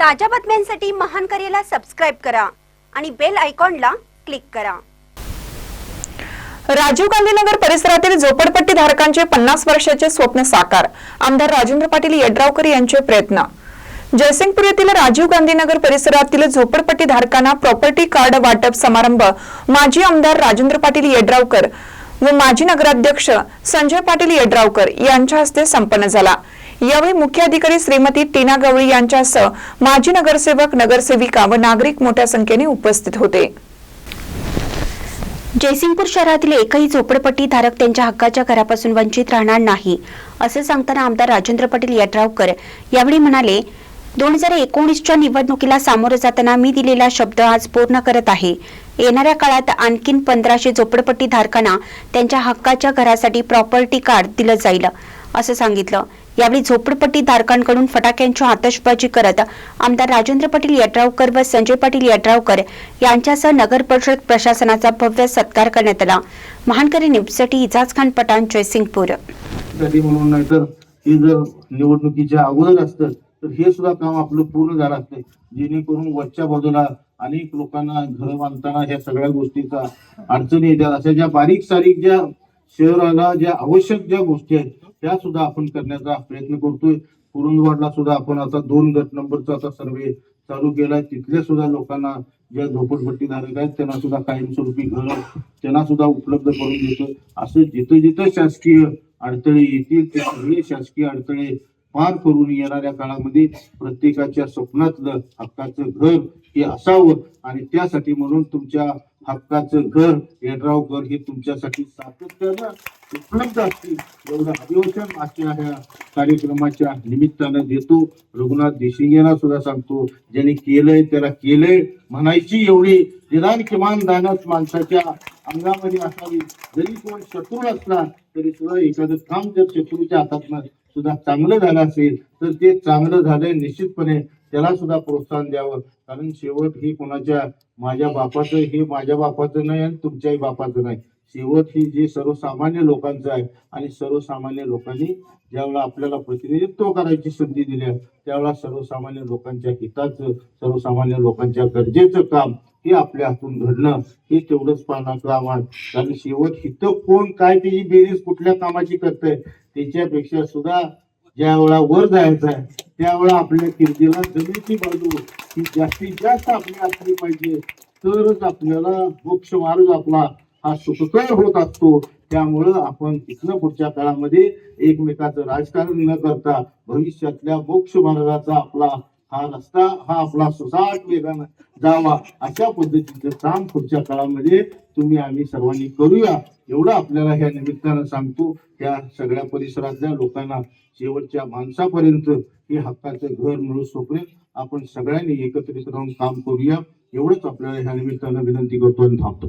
ताज्या बातम्यांसाठी महान करेला सबस्क्राईब करा आणि बेल आयकॉनला क्लिक करा. राजीव गांधी नगर परिसरातील झोपडपट्टी धारकांचे पन्नास वर्षाचे स्वप्न साकार. आमदार राजेंद्र पाटील यड्रावकर यांचे प्रयत्न. जयसिंगपूर येथील राजीव गांधी नगर परिसरातील झोपडपट्टी धारकांना प्रॉपर्टी कार्ड वाटप समारंभ माजी आमदार राजेंद्र पाटील येड्रावकर व माजी नगराध्यक्ष संजय पाटील येड्रावकर यांच्या हस्ते संपन्न झाला. यावेळी मुख्य अधिकारी श्रीमती टीना गवळी यांच्यासह माजी नगरसेवक नगरसेविका व नागरिक मोठ्या संख्येने उपस्थित होते. जयसिंगपूर शहरातील एकही झोपडपट्टी धारक त्यांच्या हक्काच्या घरापासून वंचित राहणार नाही असे सांगताना आमदार राजेंद्र पाटील यड्रावकर यावेळी म्हणाले दोन हजार एकोणीसच्या निवडणुकीला सामोरं जाताना मी दिलेला शब्द आज पूर्ण करत आहे. येणाऱ्या काळात आणखीन पंधराशे झोपडपट्टी धारकांना त्यांच्या हक्काच्या घरासाठी प्रॉपर्टी कार्ड दिलं जाईल. असं सांगितलं. यावेळी झोपडपट्टी धारकांकडून फटाक्यांची आतषबाजी करत आमदार राजेंद्र पाटील यड्रावकर व संजय पाटील यड्रावकर यांच्यासह नगर परिषद प्रशासनाचा भव्य सत्कार करण्यात आला. महानकरी न्यूजसाठी इजाज खान पठाण जयसिंगपूर. हे जर निवडणुकीच्या अगोदर असतं तर हे सुद्धा काम आपलं पूर्ण झालं असतं. जेणेकरून वरच्या बाजूला अनेक लोकांना घरं बांधताना ह्या सगळ्या गोष्टीचा अडचणी येतात. अशा ज्या बारीक सारीक ज्या शहराला ज्या आवश्यक ज्या गोष्टी आहेत त्या सुद्धा आपण करण्याचा प्रयत्न करतोय. कुरुंदवाडला सुद्धा आपण आता दोन गट नंबरचा आता सर्वे चालू केलाय. तिथल्या सुद्धा लोकांना ज्या झोपडपट्टी धारक आहेत त्यांना सुद्धा कायमस्वरूपी घर त्यांना सुद्धा उपलब्ध करून देतो असं जिथं जिथं शासकीय अडथळे येतील ते सगळे शासकीय अडथळे पार करून येणाऱ्या काळामध्ये प्रत्येकाच्या स्वप्नातलं हक्काचं घर हे असावं. आणि त्यासाठी म्हणून तुमच्या हक्काचं घर यड्रावकर हे तुमच्यासाठी सातत्यानं उपलब्ध असतील. एवढं अभिवचन आजच्या ह्या कार्यक्रमाच्या निमित्तानं देतो. रघुनाथ देशिंग यांना सुद्धा सांगतो ज्यांनी केलंय त्याला केलंय म्हणायची एवढी निदान किमान दानच माणसाच्या अंगामध्ये असावी. जरी कोण शत्रू असला तरी सुद्धा एखादं काम जर शत्रूच्या हातात सुद्धा चांगलं झालं असेल तर ते चांगलं झालंय निश्चितपणे त्याला सुद्धा प्रोत्साहन द्यावं. कारण शेवट ही कोणाच्या माझ्या बापाचं हे माझ्या बापाचं नाही आणि तुमच्याही बापाचं नाही. शेवट ही जे सर्वसामान्य लोकांचं आहे आणि सर्वसामान्य लोकांनी ज्यावेळेला आपल्याला प्रतिनिधित्व करायची संधी दिली आहे त्यावेळेला सर्वसामान्य लोकांच्या हिताचं सर्वसामान्य लोकांच्या गरजेचं काम हे आपल्या हातून घडणं हे तेवढंच पाहणं काम आहे. कारण शेवट हिथं कोण काय त्याची बेरीज कुठल्या कामाची करतंय त्याच्यापेक्षा सुद्धा ज्या वेळा वर जायचं आहे त्यावेळा आपल्या किमतीला जमिनीची बाजू ही जास्तीत जास्त आपली असली पाहिजे तरच आपल्याला मोक्ष मार्ग आपला हा सुखकर होत असतो. त्यामुळं आपण इथलं पुढच्या काळामध्ये एकमेकाचं राजकारण न करता भविष्यातल्या मोक्ष मार्गाचा आपला हा रस्ता हा आपला सुसाट वेगानं जावा अशा पद्धतीचं काम पुढच्या काळामध्ये तुम्ही आम्ही सर्वांनी करूया. एवढं आपल्याला ह्या निमित्तानं सांगतो त्या सगळ्या परिसरातल्या लोकांना शेवटच्या माणसापर्यंत हे हक्काचं घर मिळू सोपर्यंत आपण सगळ्यांनी एकत्रित राहून काम करूया. एवढंच आपल्याला ह्या निमित्तानं विनंती करतो आणि थांबतो.